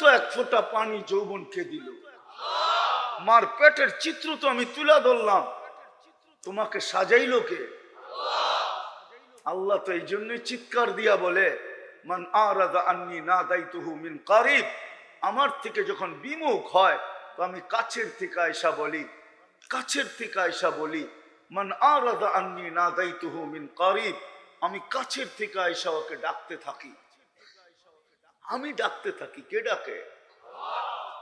তো এক ফোঁটা পানি যৌবনকে দিল। মার পেটের চিত্র তো আমি তুলে ধরলাম। তোমাকে সাজাইলো কে? আল্লাহ তো এই জন্যই চিৎকার দিয়া বলে, মান আরাদা আন্নি না মিন কারিব। আমার থেকে যখন বিমুখ হয়, তো আমি কাছের থেকে আয়সা বলি, কাছের থেকে আয়সা বলি, মান আরাদা আন্নি না দায়িতুহু মিন কারিব। আমি কাছের থেকে আয়সা ওকে ডাকতে থাকি। আমি ডাকতে থাকি। কে ডাকে?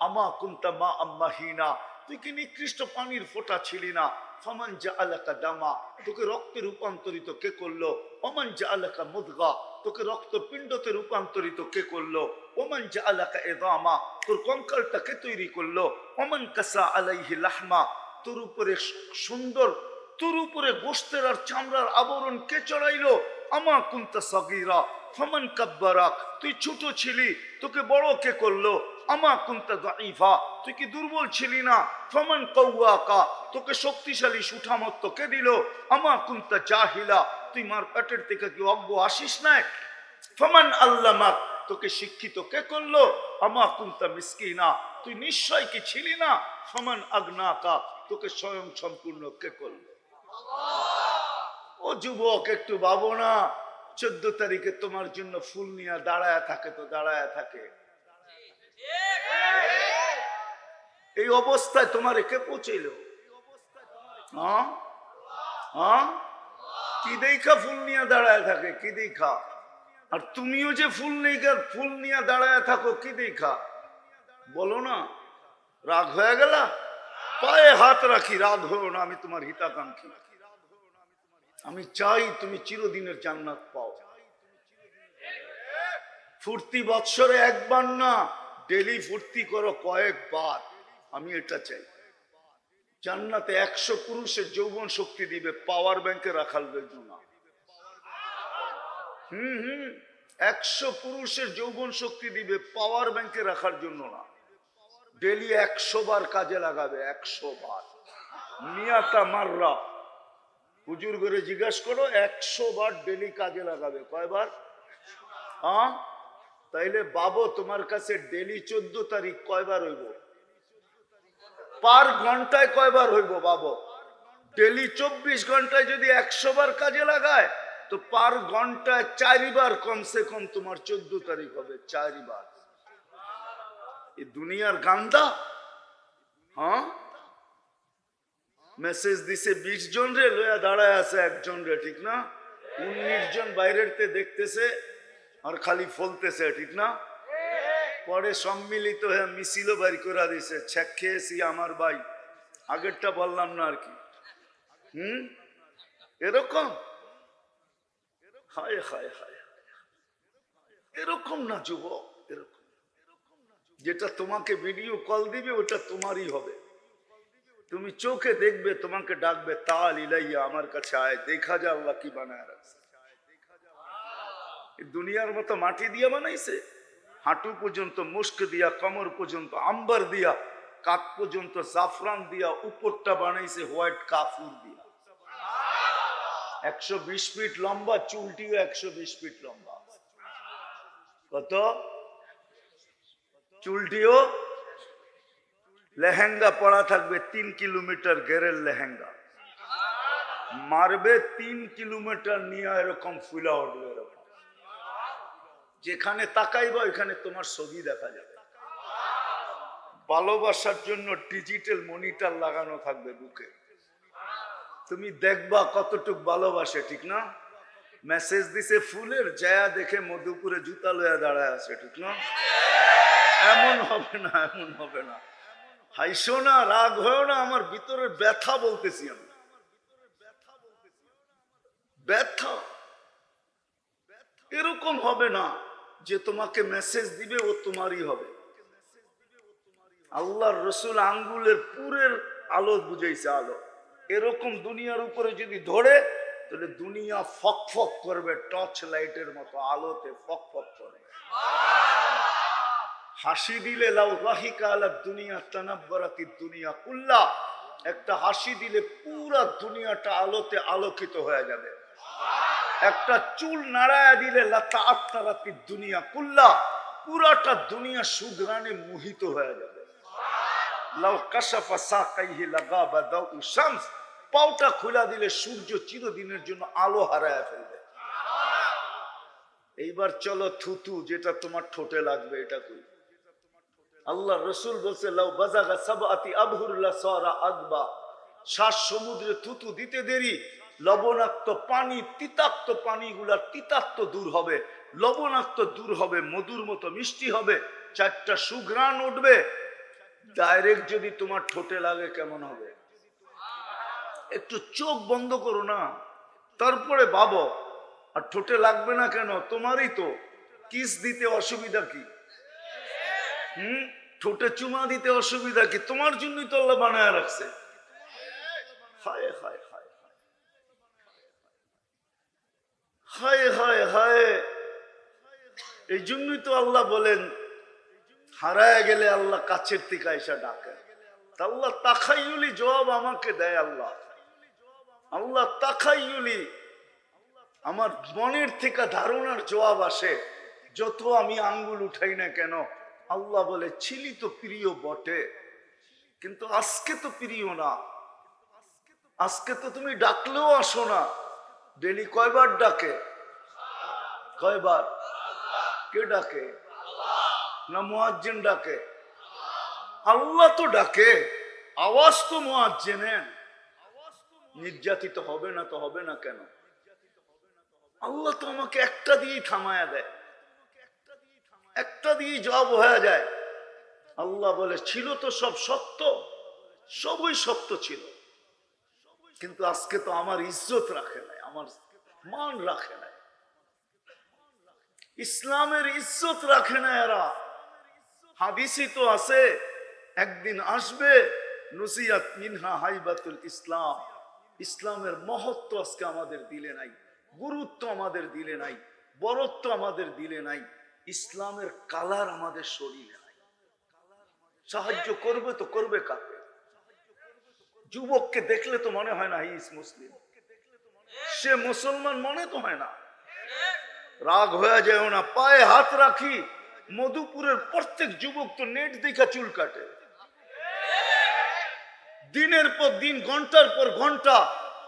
আমা কুন্তা মা আম্মা হিনা। তুই কি নিকৃষ্ট পানির ফোঁটা ছিলি না? ফমান যা আলাকা দামা। তোকে রক্তে রূপান্তরিত কে করল? অমান যা আলাকা মুদগা। তোকে রক্ত পিণ্ডতে রূপান্তরিত কে করল? ওমান যা আলাকা এদামা। তোর কঙ্কালটা কে তৈরি করল? অমান কাসা আলাইহি লাহমা। তোর উপরে সুন্দর, তোর উপরে গোস্তের আর চামড়ার আবরণ কে চড়াইলো? আমা কুন্তা সগিরা। ফমান কাব্বারাক, তুই ছোট ছিলি, তোকে বড় কে করল? আমা কুন্তা দাইফা তুই কি দুর্বল ছিলি না? ফমান কৌয়াকা তোকে শক্তিশালী সুঠামত্ত কে দিল? আমা কুন্তা জাহিলা, তুই মার পেটের থেকে কি অজ্ঞ আসিস নাই? ফমান আল্লামাক, তোকে শিক্ষিত কে করল? আমা কুন্তা মিসকিনা, তুই নিশ্চয় কি ছিলি না? ফমান আগ্নাকা, তোকে স্বয়ং সম্পূর্ণ কে করল? ও যুবক, একটু ভাবো না। চোদ্দ তারিখে তোমার জন্য ফুল নিয়ে দাঁড়ায় থাকে তো দাঁড়ায় থাকে। এই অবস্থায় তোমার কে পৌঁছইল? হ্যাঁ? হ্যাঁ? কি দেখা ফুল নিয়ে দাঁড়ায় থাকে, কি দেখা আর তুমিও যে ফুল নেই ফুল নিয়ে দাঁড়ায় থাকো, কি দেখা বলো না, রাগ হয়ে গেলা? পায়ে হাত রাখি, রাগ হয়েও না, আমি তোমার হিতাকাঙ্ক্ষী। আমি চাই তুমি চিরদিনের জান্নাত পাও। ফুর্তি বৎসরে একবার না, ডেলি ফুর্তি করো কয়েকবার। আমি এটা চাই। জান্নাতে একশো পুরুষের যৌবন শক্তি দিবে পাওয়ার ব্যাংকে জন্য না হুম হুম, একশো পুরুষের যৌবন শক্তি দিবে পাওয়ার ব্যাংকে রাখার জন্য না। ডেলি একশো বার কাজে লাগাবে, একশো বার। মিয়াতা মাররা। হুজুর করে জিজ্ঞাসা করো, একশো বার ডেলি কাজে লাগাবে। কয়বার? হ্যাঁ তাইলে বাবু, তোমার কাছে ডেলি চোদ্দ তারিখ কয়বার হইব? পার ঘন্টায় কয়বার হইব বাবু? ডেলি চব্বিশ ঘন্টায় যদি একশো বার কাজে লাগায়, তো পার ঘন্টায় চারিবার কমসে কম তোমার চোদ্দ তারিখ হবে, চারিবার। এই দুনিয়ার গান্দা? হ্যাঁ? মেসেজ দিছে, বিশ জন রে লয়া দাঁড়ায় আছে একজন রে, ঠিক না? উনিশ জন বাইরের তে দেখতেছে আর খালি ফলতেছে, ঠিক না? পরে সম্মিলিত হয়ে মিছিল বাড়ি করে দিছে, ছেক খেয়েছি আমার ভাই। আগেরটা বললাম না আর কি। হুম? এরকম? হায় হায় হায় এরকম না, যুবক, এরকম যেটা তোমাকে ভিডিও কল দিবে, ওটা তোমারই হবে। তুমি চোখে দেখবে তোমাকে ডাকবে তাল ইলাইয়া আমার কাছে আয় দেখা যা আল্লাহ কি বানায় রাখছে এই দুনিয়ার মতো মাটি দিয়া বানাইছে হাঁটু পর্যন্ত মুস্ক দিয়া কমর পর্যন্ত আম্বার দিয়া কাক পর্যন্ত জাফরান দিয়া উপরটা বানাইছে হোয়াইট কাফুর দিয়া একশো বিশ ফিট লম্বা চুলটিও একশো বিশ ফিট লম্বা কত চুলটিও লেহেঙ্গা পড়া থাকবে তিন কিলোমিটার গেরের লেহেঙ্গা। মারবে তিন কিলোমিটার নিয়ে এরকম ফুলা উঠবে এরকম। যেখানে তাকাইবা, ওইখানে তোমার ছবি দেখা যাবে। ভালোবাসার জন্য ডিজিটাল মনিটর লাগানো থাকবে বুকে। তুমি দেখবা কতটুক ভালোবাসে, ঠিক না? মেসেজ দিছে, ফুলের জায়া দেখে মধুপুরে জুতা লয়া দাঁড়ায় আছে, ঠিক না? এমন হবে না, এমন হবে না। হাইসো না, রাগ হয়েও না, আমার ভিতরের ব্যথা বলতেছি আমি। ব্যথা। এরকম হবে না যে তোমাকে মেসেজ দিবে, ও তোমারই হবে। আল্লাহর রসুল আঙ্গুলের পুরের আলো বুঝাইছে আলো। এরকম দুনিয়ার উপরে যদি ধরে, তাহলে দুনিয়া ফক ফক করবে টর্চ লাইটের মতো আলোতে ফক ফক করবে। হাসি দিলে, লাউ রাহিকা আলা দুনিয়া তানাব্বারাতি দুনিয়া কুল্লা। একটা হাসি দিলে পুরা দুনিয়াটা আলোতে আলোকিত হয়ে যাবে। একটা চুল নাড়ায়া দিলে লাতা আত্মারাতি দুনিয়া কুল্লা। পুরাটা দুনিয়া সুগ্রানে মোহিত হয়ে যাবে। লাউ কাশাফা সাকাইহি লাগাবা দাউ শামস। পাউটা খোলা দিলে সূর্য চিরদিনের জন্য আলো হারায় ফেলবে। এইবার চলো থুতু যেটা তোমার ঠোঁটে লাগবে, এটা কই আল্লাহ রসুল বলছে, লাউ বাজাগা সাবাতি আবহুরুল্লাহ সারা আগবা শ্বাস সমুদ্রে থুতু দিতে দেরি, লবণাক্ত পানি, তিতাক্ত পানিগুলা তিতাক্ত দূর হবে, লবণাক্ত দূর হবে, মধুর মতো মিষ্টি হবে, চারটা সুঘ্রাণ উঠবে। ডাইরেক্ট যদি তোমার ঠোঁটে লাগে কেমন হবে? একটু চোখ বন্ধ করো না। তারপরে ভাবো, আর ঠোঁটে লাগবে না কেন? তোমারই তো। কিস দিতে অসুবিধা কি? হুম? ঠোঁটে চুমা দিতে অসুবিধা কি? তোমার জন্যই তো আল্লাহ বানায় রাখছে। হায় হায় হায় এই জন্যই তো আল্লাহ বলেন, হারায় গেলে আল্লাহ কাছের থেকে এসে ডাকে। আল্লাহ তাখাইলি জবাব আমাকে দেয় আল্লাহ। আল্লাহ তাখাইলি আমার মনের থেকে ধারণার জবাব আসে, যত আমি আঙ্গুল উঠাই না কেন আল্লাহ বলে, ছিলি তো প্রিয় বটে, কিন্তু আজকে তো প্রিয় না। আজকে তো তুমি ডাকলেও আসো না। ডেলি কয়বার ডাকে? কয়বার? কে ডাকে? না মুয়াজ্জিন ডাকে? আল্লাহ তো ডাকে, আওয়াজ তো মুয়াজ্জিনের। নির্যাতিত হবে না তো হবে না কেন? আল্লাহ তো আমাকে একটা দিয়েই থামায়া দেয়। একটা দিয়েই জব হয়ে যায়। আল্লাহ বলে, ছিল তো সব সত্য, সবই সত্য ছিল। কিন্তু আজকে তো আমার ইজ্জত রাখে নাই, আমার মান রাখে নাই। ইসলামের ইজ্জত রাখে না এরা। হাদিসই তো আছে, একদিন আসবে, নসিয়াত মিনহা হাইবাতুল ইসলাম। ইসলামের মহত্ব আজকে আমাদের দিলে নাই, গুরুত্ব আমাদের দিলে নাই, বরত্ব আমাদের দিলে নাই। ইসলামের কালার আমাদের শরীরে নাই। সাহায্য করবে তো করবে কাকে? যুবককে দেখলে তো মনে হয় না ইস মুসলিম। সে মুসলমান মনে তো হয় না। রাগ হয়ে যায় না, পায়ে হাত রাখি। মধুপুরের প্রত্যেক যুবক তো নেট দেখা চুল কাটে। দিনের পর দিন, ঘণ্টার পর ঘণ্টা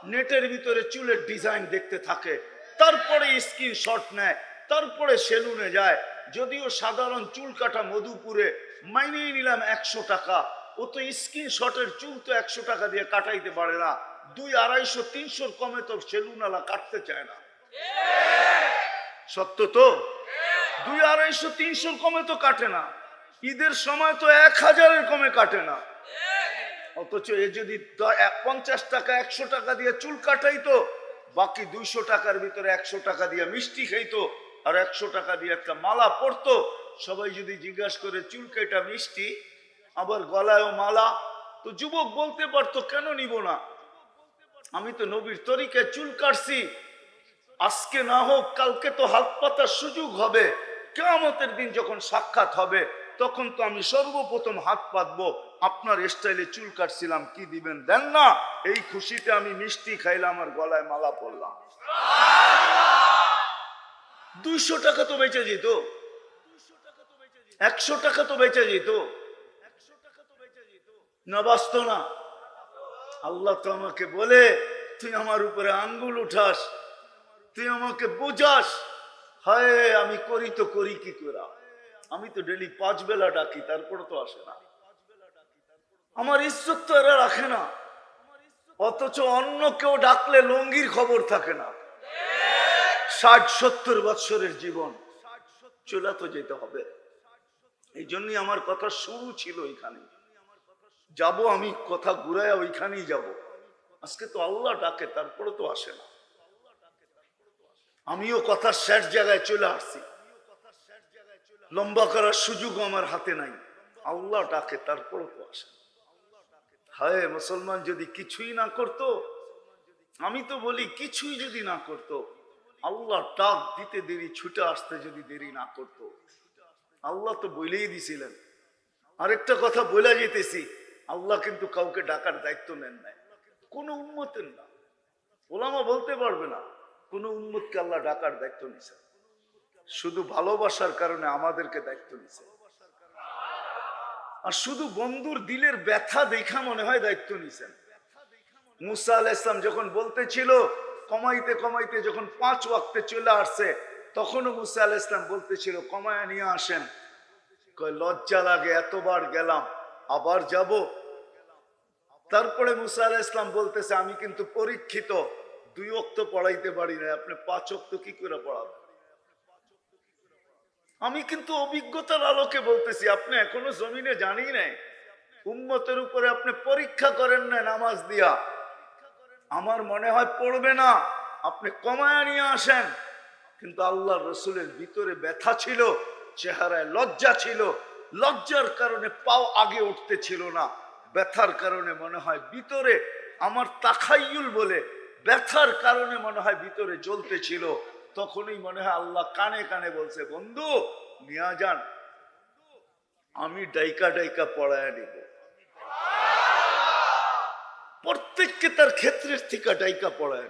নেটের ভিতরে চুলের ডিজাইন দেখতে থাকে। তারপরে স্ক্রিন শট নেয়। তারপরে সেলুনে যায়। যদিও সাধারণ চুল কাটা মধুপুরে মাইনেই নিলাম একশো টাকা। ও তো স্ক্রিন শটের চুল তো একশো টাকা দিয়ে কাটাইতে পারে না। দুই আড়াইশো, তিনশোর কমে তো সেলুনালা কাটতে চায় না। সত্য তো? দুই আড়াইশো, তিনশোর কমে তো কাটে না। ঈদের সময় তো এক হাজারের কমে কাটে না। অথচ এ যদি পঞ্চাশ টাকা, একশো টাকা দিয়ে চুল কাটাইতো, বাকি দুইশো টাকার ভিতরে একশো টাকা দিয়ে মিষ্টি খাইতো আর একশো টাকা দিয়ে একটা মালা পরতো। সবাই যদি জিজ্ঞাসা করে চুল কেটা মিষ্টি? আবার গলায়ও মালা। তো যুবক বলতে পারতো, কেন নিব না? আমি তো নবীর তরিকায় চুল কাটছি। আজকে না হোক, কালকে তো হাত পাতার সুযোগ হবে। কেয়ামতের দিন যখন সাক্ষাৎ হবে, তখন তো আমি সর্বপ্রথম হাত পাতবো। আপনার স্টাইলে চুল কাটছিলাম, কি দিবেন? দেন না, এই খুশিতে আমি মিষ্টি খাইলাম আর গলায় মালা পরলাম। দুইশো টাকা তো বেঁচে যেত। একশো টাকা তো বেঁচে যেত। না বাঁচত না। আল্লাহ তো আমাকে বলে, তুই আমার উপরে আঙ্গুল উঠাস, তুই আমাকে বোঝাস। হায়, আমি করি তো করি কি করা? আমি তো ডেলি পাঁচ বেলা ডাকি, তারপরে তো আসে না। আমার ইজ্জত তো এরা রাখে না। অথচ অন্য কেউ ডাকলে লঙ্গির খবর থাকে না। ষাট, সত্তর বৎসরের জীবন। চলে তো যেতে হবে। এই জন্যই আমার কথা শুরু ছিল এখানে। যাব আমি, কথা ঘুরায় ওইখানেই যাব। আজকে তো আল্লাহ ডাকে, তারপরে তো আসে না। আমিও কথার শেষ জায়গায় চলে আসছি। লম্বা করার সুযোগ আমার হাতে নাই। আল্লাহ ডাকে, তারপরে তো আসে। হায়, মুসলমান যদি কিছুই না করত, আমি তো বলি, কিছুই যদি না করত আল্লাহ ডাক দিতে দেরি, ছুটে আসতে যদি দেরি না করত। আল্লাহ তো বলেই দিছিলেন। আরেকটা কথা বলে যেতেছি, আল্লাহ কিন্তু কাউকে ডাকার দায়িত্ব নেন নাই। কোনো উন্মতের না। ওলামা বলতে পারবে না, কোনো উন্মতকে আল্লাহ ডাকার দায়িত্ব নিছেন। শুধু ভালোবাসার কারণে আমাদেরকে দায়িত্ব নিছে আর শুধু বন্ধুর দিলের ব্যথা দেখা মনে হয় দায়িত্ব নিছেন। মুসা আল ইসলাম যখন বলতেছিল কমাইতে কমাইতে যখন পাঁচ ওয়াক্তে চলে আসছে, তখনও মুসা আল ইসলাম বলতেছিল, কমায়া নিয়ে আসেন। লজ্জা লাগে, এতবার গেলাম, আবার যাব? তারপরে মুসা আল ইসলাম বলতেছে, আমি কিন্তু পরীক্ষিত, দুই অক্ত পড়াইতে পারি না আপনি পাঁচ অক্ত কি করে পড়াবেন? আমি কিন্তু অভিজ্ঞতার আলোকে বলতেছি, আপনি এখনও জমিনে জানি নাই, উম্মতের উপরে আপনি পরীক্ষা করেন না নামাজ দিয়া আমার মনে হয় পড়বে না। আপনি কমায় নিয়ে আসেন। কিন্তু আল্লাহ রসুলের ভিতরে ব্যথা ছিল, চেহারায় লজ্জা ছিল। লজ্জার কারণে পাও আগে উঠতে ছিল না। ব্যথার কারণে মনে হয় ভিতরে আমার তাখাইয়ুল বলে, ব্যথার কারণে মনে হয় ভিতরে জ্বলতে ছিল। তখনই মনে হয় আল্লাহ কানে কানে বলছে, বন্ধু, নিয়া যান। আমি ডাইকা ডাইকা পড়ায় নিব প্রত্যেককে তার ক্ষেত্রের থেকে ডাইকা পড়ায়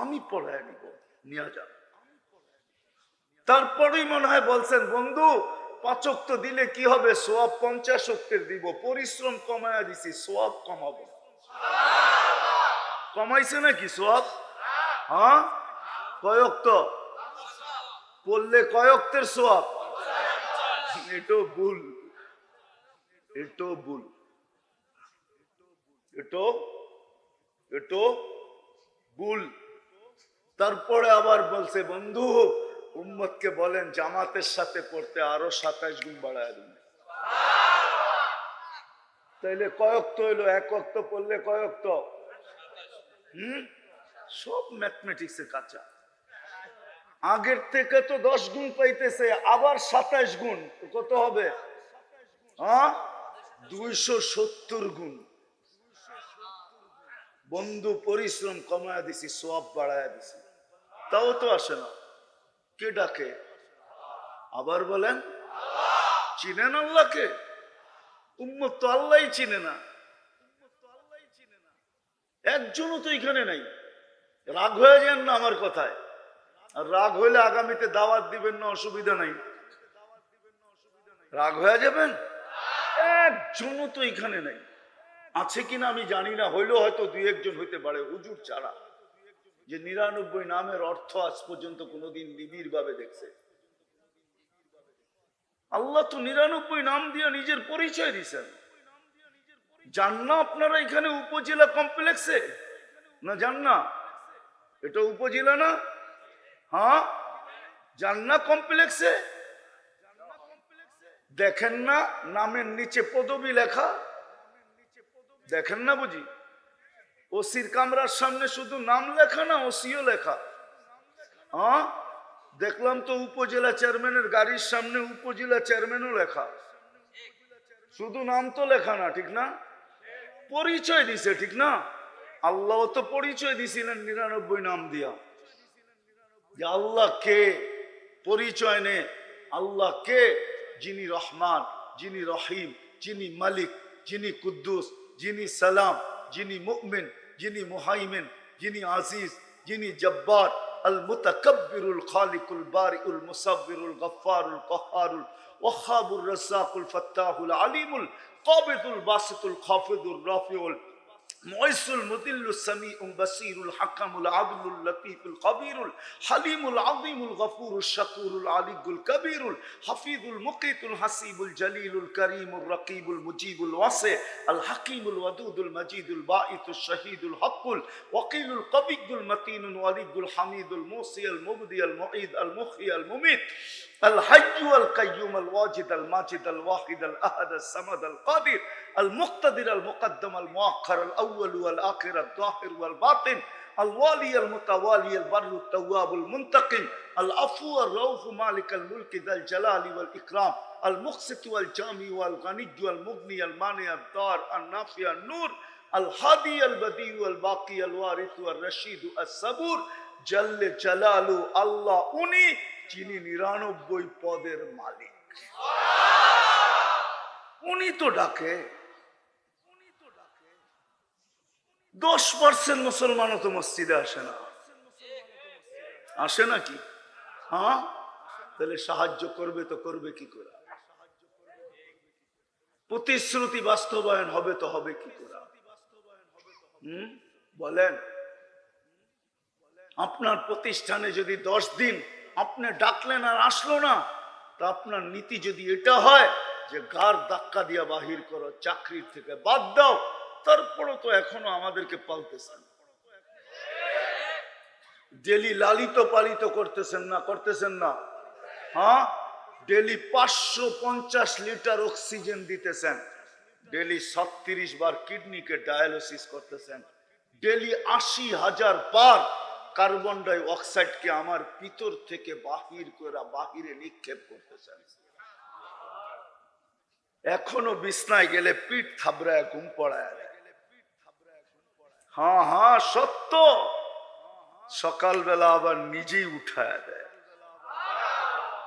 আমি পড়ায় নিব নিয়ে যান তারপরেই মনে হয় বলছেন, বন্ধু, পাচক তো দিলে কি হবে? সোয়াব পঞ্চাশ অক্টের দিব। পরিশ্রম কমায়া দিছি, সোয়াব কমাবো। কমাইছে নাকি সোয়াব? হ্যাঁ? কয়ক্ত পড়লে কয়ক্তের সোয়াব? এটাও ভুল। এটাও ভুল। এটো এটো ভুল তারপরে আবার বলছে, বন্ধু, উম্মতকে বলেন, জামাতের সাথে পড়তে আরও সাতাইশ গুণ বাড়ায় দিন। তাইলে তো হইল, এক অক্ত পড়লে তো হম? সব ম্যাথমেটিক্স ম্যাথমেটিক্সের কাঁচা। আগের থেকে তো দশ গুণ পাইতেছে, আবার সাতাইশ গুণ কত হবে? হ্যাঁ দুইশো সত্তর গুণ। বন্ধু পরিশ্রম কমায়া দিছি, সব বাড়ায়া দিছি। তাও তো আসে না। কে ডাকে? আবার বলেন, চিনেন আল্লাহকে? উম্মত তো আল্লাহ চিনে না। একজনও তো এখানে নাই। রাগ হয়ে যান না আমার কথায়। আর রাগ হইলে আগামীতে দাওয়াত দিবেন না, অসুবিধা নাই। রাগ হয়ে যাবেন? একজনও তো এখানে নাই। আছে কিনা আমি জানি না, হইলেও হয়তো দুই একজন হইতে পারে হুজুর ছাড়া। যে নিরানব্বই নামের অর্থ আজ পর্যন্ত কোনোদিন নিবিড় ভাবে দেখছে। আল্লাহ তো নিরানব্বই নাম দিয়ে নিজের পরিচয় দিছেন যান না আপনারা এখানে উপজেলা কমপ্লেক্সে? না যান না এটা উপজেলা না? হ্যাঁ? যান না কমপ্লেক্সে? দেখেন না, নামের নিচে পদবি লেখা। দেখেন না বুঝি? ওসির কামরার সামনে শুধু নাম লেখা না ওসিও লেখা? হ্যাঁ? দেখলাম তো উপজেলা চেয়ারম্যানের গাড়ির সামনে উপজেলা চেয়ারম্যানও লেখা। শুধু নাম তো লেখা না, ঠিক না? পরিচয় দিছে, ঠিক না? আল্লাহ তো পরিচয় দিছিলেন নিরানব্বই নাম দিয়া। যে আল্লাহ কে? পরিচয় নে। আল্লাহ কে? যিনি রহমান, যিনি রহিম, যিনি মালিক, যিনি কুদ্দুস। যিনি সালাম যিনি মুকমিন যিনি মুহাইমিন যিনি আজিজ যিনি জব্বার আল মুতাকাব্বিরুল খালিকুল বারিউল মুসাব্বিরুল গফফারুল কহারুল ওয়াহাবুর রাসাকুল ফাত্তাহুল আলিমুল কাবিদুল বাসিতুল খাফিদুর রাফিউল معز المذل السميع البصير الحكم العدل اللطيف الخبير الحليم العظيم الغفور الشكور العلي الكبير الحفيظ المقيت الحسيب الجليل الكريم الرقيب المجيب الواسع الحكيم الودود المجيد الباعث الشهيد الحق الوكيل القوي المتين الولي الحميد الموصي المبدي المعيد المحيي المميت الحي القيوم الواجد الماجد الواحد الأحد الصمد القادر المقتدر المقدم المؤخر الأول والآخر الظاهر والباطن الوالي المتوالي البر التواب المنتقم العفو الرؤوف مالك الملك ذا الجلال والإكرام المقسط والجامع والغني والمغني المانع الدار النافع النور الهادي البديع الباقي الوارث والرشيد الصبور جل جلاله الله উনি যিনি নিরানব্বই পদের মালিক। উনি তো ডাকে। দশ পার্সেন্ট মুসলমানও তো মসজিদে আসে না। আসে নাকি? হ্যাঁ? তাহলে সাহায্য করবে তো করবে কি করে? প্রতিশ্রুতি বাস্তবায়ন হবে তো হবে কি করে? হুম? বলেন। আপনার প্রতিষ্ঠানে যদি দশ দিন আপনি ডাকলেন আর আসলো না। তা আপনার নীতি যদি এটা হয় যে গার ধাক্কা দিয়া বাহির করো, চাকরির থেকে বাদ দাও, তারপরও তো এখনও আমাদেরকে পালতেছেন। ডেলি লালিত পালিত করতেছেন না করতেছেন না। হ্যাঁ? ডেলি পাঁচশো পঞ্চাশ লিটার অক্সিজেন দিতেছেন। ডেলি ছত্রিশ বার কিডনিকে ডায়ালিসিস করতেছেন। ডেলি আশি হাজার বার কার্বন ডাই অক্সাইডকে আমার ভিতর থেকে বাহির করে, বাহিরে নিক্ষেপ করতেছেন। এখনও বিছনায় গেলে পিঠ থাবড়ায়, ঘুম পড়ায়। হ্যাঁ হ্যাঁ সত্য। সকালবেলা আবার নিজেই উঠায় দেয়।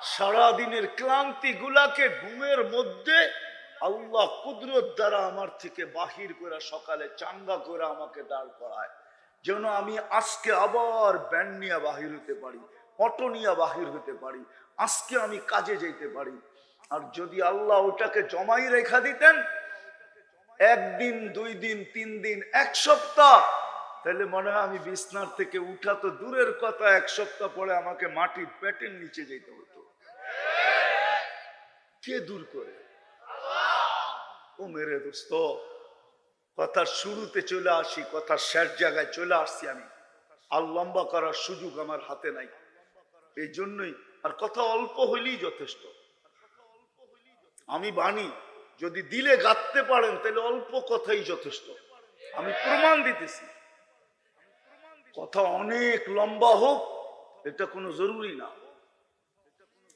সারাদিনের ক্লান্তি গুলাকে ঘুমের মধ্যে আল্লাহ কুদরত দ্বারা আমার থেকে বাহির করে সকালে চাঙ্গা করে আমাকে দাঁড় করায়। যেন আমি আজকে আবার ব্যান্ড নিয়ে বাহির হতে পারি, অটো নিয়ে বাহির হতে পারি, আজকে আমি কাজে যেতে পারি। আর যদি আল্লাহ ওটাকে জমাই রেখা দিতেন, একদিন, দুই দিন, তিন দিন, এক সপ্তাহ, তাহলে মনে হয় আমি বিছনার থেকে উঠা তো দূরের কথা, এক সপ্তাহ পরে আমাকে মাটির পেটের নিচে যেতে হতো। কে দূর করে? ও মেরে দোস্ত। কথার শুরুতে চলে আসি কথার শেষ জায়গায় চলে আসছি আমি। আর লম্বা করার সুযোগ আমার হাতে নাই। এই জন্যই আর কথা অল্প হইলেই যথেষ্ট। আমি বাণী, যদি দিলে গাঁথতে পারেন, তাহলে অল্প কথাই যথেষ্ট। আমি প্রমাণ দিতেছি। কথা অনেক লম্বা হোক, এটা কোনো জরুরি না।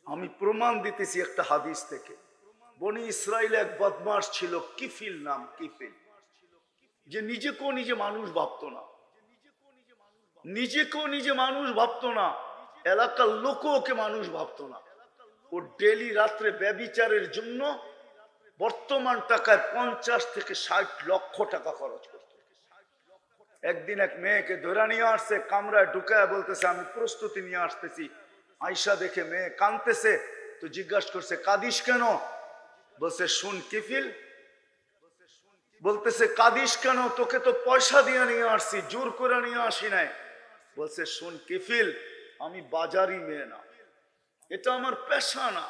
আমি প্রমাণ দিতেছি একটা হাদিস থেকে। বনি ইসরায়েল এক বদমাস ছিল কিফিল নাম কিফিল। যে নিজেকেও নিজে মানুষ ভাবতো না। নিজেকেও নিজে মানুষ ভাবতো না। এলাকার লোকও ওকে মানুষ ভাবতো না। ও ডেলি রাত্রে ব্যবিচারের জন্য বর্তমান টাকায় পঞ্চাশ থেকে ষাট লক্ষ টাকা খরচ করত। একদিন এক মেয়েকে ধরে নিয়ে আসছে, কামরায় ঢুকায় বলতেছে, আমি প্রস্তুতি নিয়ে আসতেছি। আয়সা দেখে মেয়ে কানতেছে তো জিজ্ঞাসা করছে, কাদিস কেন? বলছে, শুন কিফিল বলতেছে, কাদিস কেন? তোকে তো পয়সা দিয়ে নিয়ে আসছি, জোর করে নিয়ে আসি নাই। বলছে, শুন কিফিল, আমি বাজারি মেয়ে না। এটা আমার পেশা না।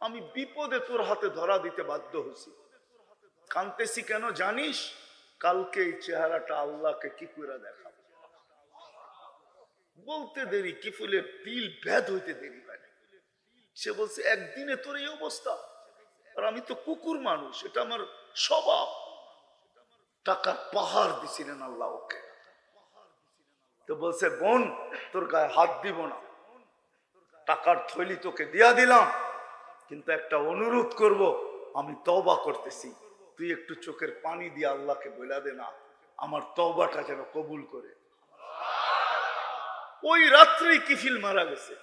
আমি বিপদে তোর হাতে ধরা দিতে বাধ্য হয়েছি। কানতেছি কেন জানিস? কালকে এই চেহারাটা আল্লাহকে কি করে দেখাবো? বলতে দেরি, কিফুলের দিল ভেদ হইতে দেরি হয় সে বলছে, একদিনে তোর এই অবস্থা। আর আমি তো কুকুর মানুষ, এটা আমার স্বভাব। টাকার পাহাড় দিছিলেন আল্লাহ ওকে। তো বলছে, বোন, তোর গায়ে হাত দিব না। টাকার থৈলি তোকে দিয়া দিলাম, কিন্তু একটা অনুরোধ করব, আমি তওবা করতেছি। তুই একটু চোখের পানি দিয়ে আল্লাহকে বলে দে না, আমার তওবাটা যেন কবুল করে। ওই রাত্রেই কিফিল মারা গেছে।